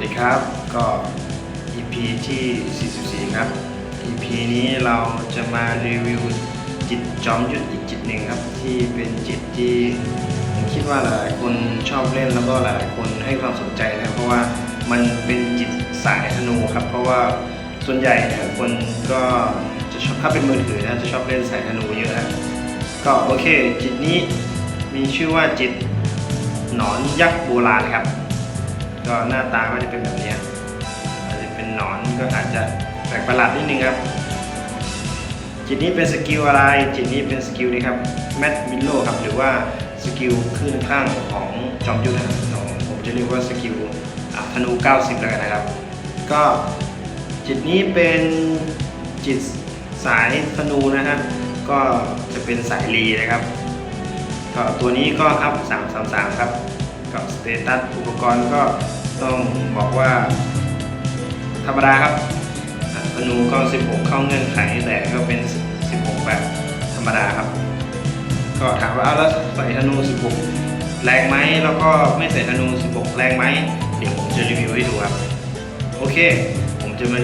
วัสดีครับก็ EP ที่ 44 ครับ EP นี้เราจะมารีวิวจิตจอมยุทธอีกจิตหนึ่งครับ ที่เป็นจิตที่ผมคิดว่าหลายคนชอบเล่นแล้วก็หลายคนให้ความสนใจนะเพราะว่ามันเป็นจิตสายธนูครับ เพราะว่าส่วนใหญ่เนี่ยคนก็จะชอบถ้าเป็นมือถือนะจะชอบเล่นสายธนูเยอะนะก็โอเค จิตนี้มีชื่อว่าจิตหนอนยักษ์โบราณครับ ก็หน้าตาก็จะเป็นแบบนี้อาจจะเป็นหนอนก็อาจจะแปลกประหลาดนิดนึงครับ จิตนี้เป็นสกิลอะไร จิตนี้เป็นสกิลนี้ครับแมทมิลโลครับหรือว่าสกิลขึ้นข้างของจอมยุทธนะครับผมจะเรียกว่าสกิลธนู 90 แล้วกันนะครับ ก็จิตนี้เป็นจิตสายธนูนะฮะก็จะเป็นสายรีนะครับก็ตัวนี้ก็อัพ 333 ครับ กับสเตตัสอุปกรณ์ก็ ต้องบอกว่า ธรรมดาครับธนูก็ 16 เข้าเงื่อนไขแต่ก็เป็น 16 แบบธรรมดาครับ ก็ถามว่าเอาแล้วใส่ธนู 16 แรงไหมแล้วก็ไม่ใส่ธนู 16 แรงไหมเดี๋ยวผมจะรีวิวให้ดูครับ โอเค ผมจะม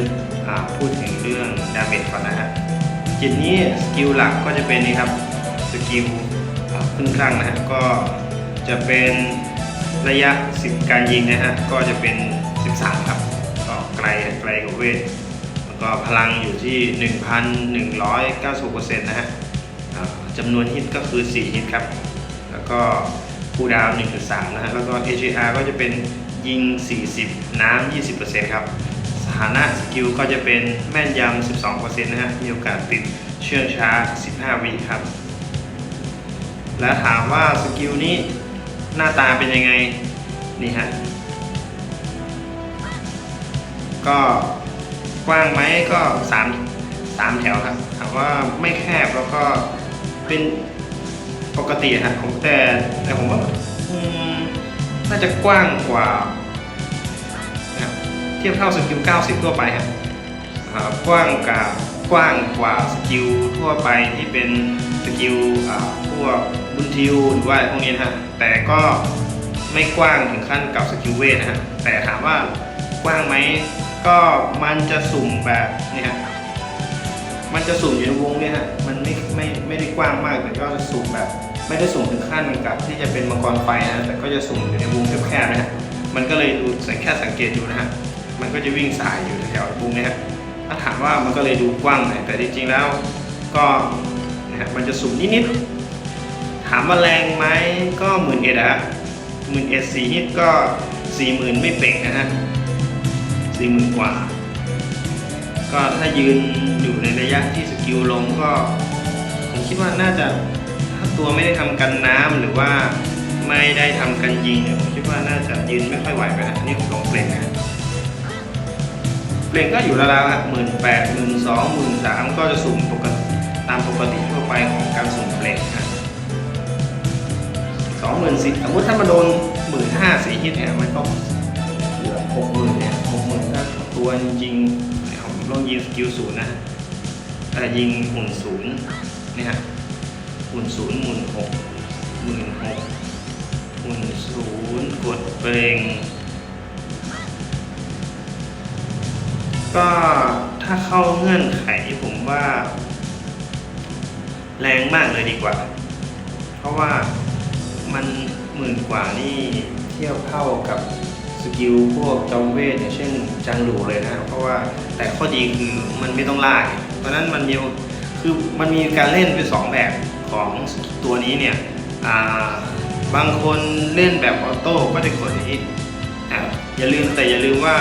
าพูดถึงเรื่องดาเมจก่อนนะฮะจิตนี้สกิลหลักก็จะเป็นนี่ครับสกิลอ่าขึ้นข้างนะฮะก็จะเป็น ระยะ10การยิงนะฮะก็จะเป็น 13 ครับ ก็ไกลไกลกว่าเวทแล้วก็พลังอยู่ที่ 1,190%นะฮะอ่าจำนวนฮิตก็คือ 4 ฮิตครับ แล้วก็คูลดาวน์1.3 นะฮะแล้วก็ AGR ก็จะเป็นยิง 40 น้ำ 20%ครับสถานะสกิลก็จะเป็นแม่นยำ 12%นะฮะมีโอกาสติดเชื่องช้า 15 วิครับ แล้วถามว่าสกิลนี้ หน้าตาเป็นยังไง นี่ฮะ ก็กว้างไหมก็3 3แถวครับถามว่าไม่แคบแล้วก็เป็นปกติฮะผมแต่แต่ผมว่าอืมน่าจะกว้างกว่าเทียบเท่าสกิล 90 ทั่วไปครับอ่ากว้างกับกว้างกว่าสกิลทั่วไปที่เป็นสกิลอ่าพวก ทิวหรือว่าอะไรพวกนี้นะฮะแต่ก็ไม่กว้างถึงขั้นกับสกิลเวทนะฮะแต่ถามว่ากว้างไหมก็มันจะสุ่มแบบนี่ฮะมันจะสุ่มอยู่ในวงเนี่ยฮะมันไม่ไม่ไม่ได้กว้างมากแต่ก็จะสุ่มแบบ ไม่ได้สุ่มถึงขั้นกับที่จะเป็นมังกรไฟนะแต่ก็จะสุ่มอยู่ในวงแคบๆนะฮะมันก็เลยดูสังแค่สังเกตอยู่นะฮะมันก็จะวิ่งสายอยู่แถวๆวงเนี้ยฮะถ้าถามว่ามันก็เลยดูกว้างหน่อยแต่จริงๆแล้วก็นะฮะมันจะสุ่มนิดๆ ถามว่าแรงไหมก็หมื่นเอ็ดอะหมื่นเอ็ดสี่ฮิตก็สี่หมื่นไม่เป่งนะฮะสี่หมื่นกว่า ก็ถ้ายืนอยู่ในระยะที่สกิลลงก็ ผมคิดว่าน่าจะถ้าตัวไม่ได้ทำกันน้ำหรือว่าไม่ได้ทำกันยิงเนี่ยผมคิดว่าน่าจะยืนไม่ค่อยไหวไปนะอันนี่ผมลองเปล่งนะเปล่งก็อยู่ราวๆหมื่นแปดหมื่นสองหมื่นสามก็จะสุ่มปกติตามปกติทั่วไปของการสุ่มเปล่งนะ องหมื่นสิบสมมติถ้ามาโดนหมื่นห้าสี่ฮิตเนี่ยมันก็เหลือหกหมื่นเนี่ยหกหมื่นถ้าตัวจริงๆผมลองยิงสกิลศูนย์นะอ่ยิงหมุนศูนย์เนี่ฮะหมุนศูนย์หมุนหกหมื่นหกหมุนศูนย์กดเปล่งก็ถ้าเข้าเงื่อนไขผมว่า แรงมากเลยดีกว่า เพราะว่า มันหมื่นกว่านี่เทียบเท่ากับสกิลพวกจอมเวทอย่างเช่นจังหลูเลยนะ เพราะว่าแต่ข้อดีคือมันไม่ต้องลากเพราะนั้นมันมีคือมันมีการเล่นเป็นสองแบบของตัวนี้เนี่ยบางคนเล่นแบบออโต้ก็จะกดนี้อย่าลืมแต่อย่าลืมว่า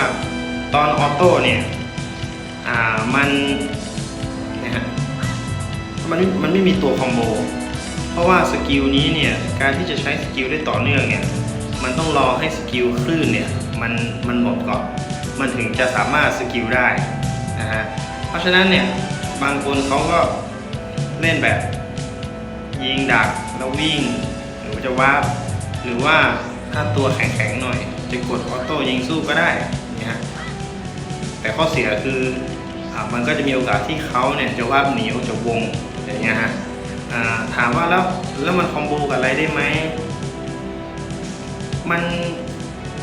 ตอนออโต้เนี่ยมันนะฮะมันมันไม่มีตัวคอมโบ เพราะว่าสกิลนี้เนี่ยการที่จะใช้สกิลได้ต่อเนื่องเนี่ยมันต้องรอให้สกิลคลื่นเนี่ยมันมันหมดก่อนมันถึงจะสามารถสกิลได้นะฮะเพราะฉะนั้นเนี่ยบางคนเขาก็เล่นแบบ ยิงดักแล้ววิ่ง หรือจะวาร์ปหรือว่าถ้าตัวแข็งๆหน่อย จะกดออโต้ยิงสู้ก็ได้นะฮะแต่ข้อเสียคืออามันก็จะมีโอกาสที่เขาเนี่ยจะว่าบหนีออกจากวงอย่างเงี้ยฮะ ถามว่าแล้วแล้วมันคอมโบกับอะไรได้ไหม มัน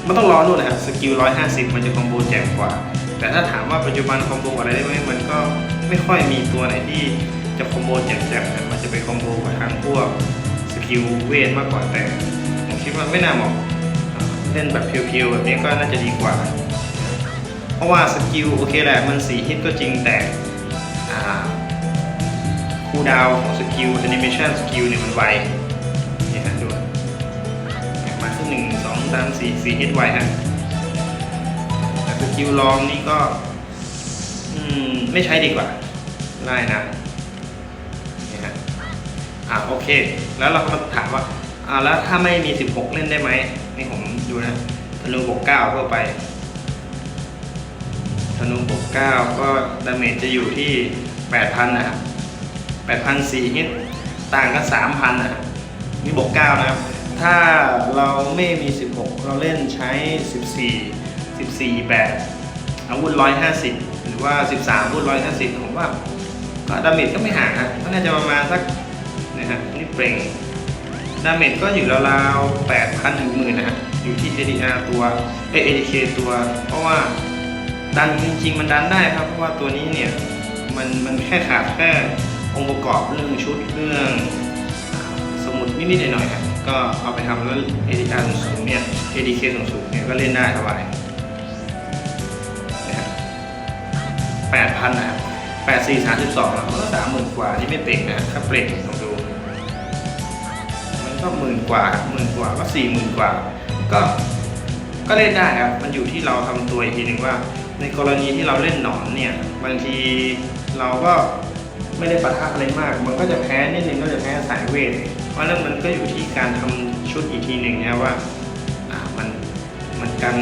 มันต้องรอนู่นนะครับสกิลร้อยห้าสิบมันจะคอมโบแจ่มกว่า แต่ถ้าถามว่าปัจจุบันคอมโบอะไรได้ไหมมันก็ไม่ค่อยมีตัวไหนที่จะคอมโบแจ่มๆนะมันจะไปคอมโบกับทางพวกสกิลเวทมากกว่าแต่ผมคิดว่าไม่น่าเหมาะอ่าเล่นแบบเพียวๆแบบนี้ก็น่าจะดีกว่า เพราะว่าสกิลโอเคแหละมันสีฮิตก็จริงแต่คูดาวของส กิลแอนิเมชันสกิลเนี่ยมันไวเนี่ฮะดูมาขึ้นหนึ่งสองสามสี่สี่เฮิตไวฮะแต่สกิลลองนี่ก็ อืม ไม่ใช้ดีกว่าไล่นะเนี่ฮะอ่าโอเค แล้วเราก็มาถามว่าอ่าแล้วถ้าไม่มี 16 เล่นได้ไหมนี่ผมดูนะธนูบวก9ทั่วไปธนูบวก9ก็ดาเมจจะอยู่ที่ 8,000 นะครับ 8,000 4ฮิตต่างกัน3,000นะครับนี่บวก9นะครับ ถ้าเราไม่มี16เราเล่นใช้14 14แบบอาวุธ150หรือว่า13อาวุธ150ผมว่าก็ดาเมจก็ไม่ห่างฮะก็น่าจะประมาณสักนะฮะนี่เปล่งดาเมจก็อยู่ราวๆ8,000ถึงหมื่นนะฮะอยู่ที่ ADR ตัวเอ ADK ตัว เพราะว่าดันจริงๆ มันดันได้ครับ เพราะว่าตัวนี้เนี่ย มันมันแค่ขาดแค่ องค์ประกอบเรื่องชุดเรื่องสมุดนิดๆหน่อยๆครับก็เอาไปทำแล้ว ADR สูงเนี่ย ADK สูงๆเนี่ยก็เล่นได้สบายนะครับ8,000นะครับ84 32แล้วมันก็30,000กว่าที่ไม่เปล่งนะถ้าเปล่งลองดู มันก็หมื่นกว่าหมื่นกว่าก็สี่หมื่นกว่า ก็ก็เล่นได้ครับ มันอยู่ที่เราทำตัวอีกทีหนึ่งว่า ในกรณีที่เราเล่นหนอนเนี่ย บางทีเราก็ ไม่ได้ปะทะอะไรมาก มันก็จะแพ้นิดนึงก็จะแพ้สายเวทเพราะนั้นมันก็อยู่ที่การทำชุดอีกทีหนึ่งนะว่าอ่ามันมันการ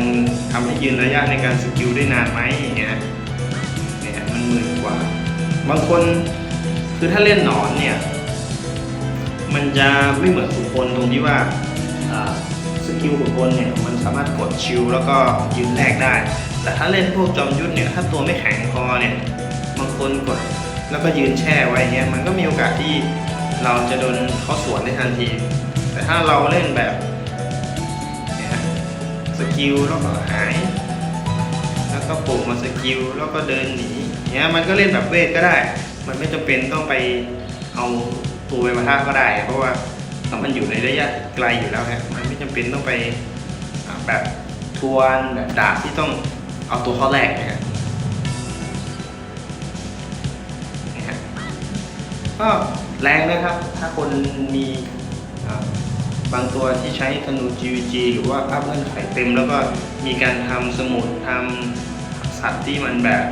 ทำให้ยืนระยะในการสกิลได้นานไหมอย่างเงี้ยเนี่ยมันหมื่นกว่า บางคนคือถ้าเล่นหนอนเนี่ย มันจะไม่เหมือนทุกคนตรงที่ว่าอ่าสกิลของคนเนี่ยมันสามารถกดชิลแล้วก็ยืนแรกได้ แต่ถ้าเล่นพวกจอมยุทธเนี่ยถ้าตัวไม่แข็งพอเนี่ยบางคนกด แล้วก็ยืนแช่ไว้เนี่ยมันก็มีโอกาสที่เราจะโดนเขาสวนได้ทันที แต่ถ้าเราเล่นแบบเนี่ยสกิลแล้วก็หาย แล้วก็ปลุกมาสกิลแล้วก็เดินหนีเนี่ยมันก็เล่นแบบเวทก็ได้ มันไม่จำเป็นต้องไปเอาตัวไปมาท่าก็ได้ เพราะว่าถ้ามันอยู่ในระยะไกลอยู่แล้วฮะมันไม่จำเป็นต้องไปแบบทวนแบบดาบที่ต้องเอาตัวเข้อแรกนะฮะ ก็แรงนะครับ ถ้าคนมีบางตัวที่ใช้ธนู GVG หรือว่าอัพเงื่อนไขเต็ม แล้วก็มีการทำสมุดทำสัตว์ที่มันแบบ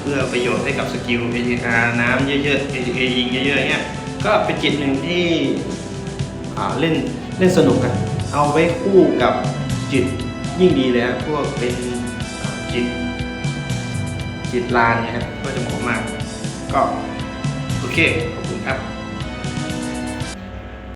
เพื่อประโยชน์ให้กับสกิล ATR น้ำเยอะๆ ATK ยิงเยอะๆเนี่ยก็เป็นจิตหนึ่งที่เล่นเล่นสนุกกันเอาไว้คู่กับจิตยิ่งดีเลยครับพวกเป็นจิตจิตลานเนี่ยครับก็จะเหมาะมาก ก็ 给。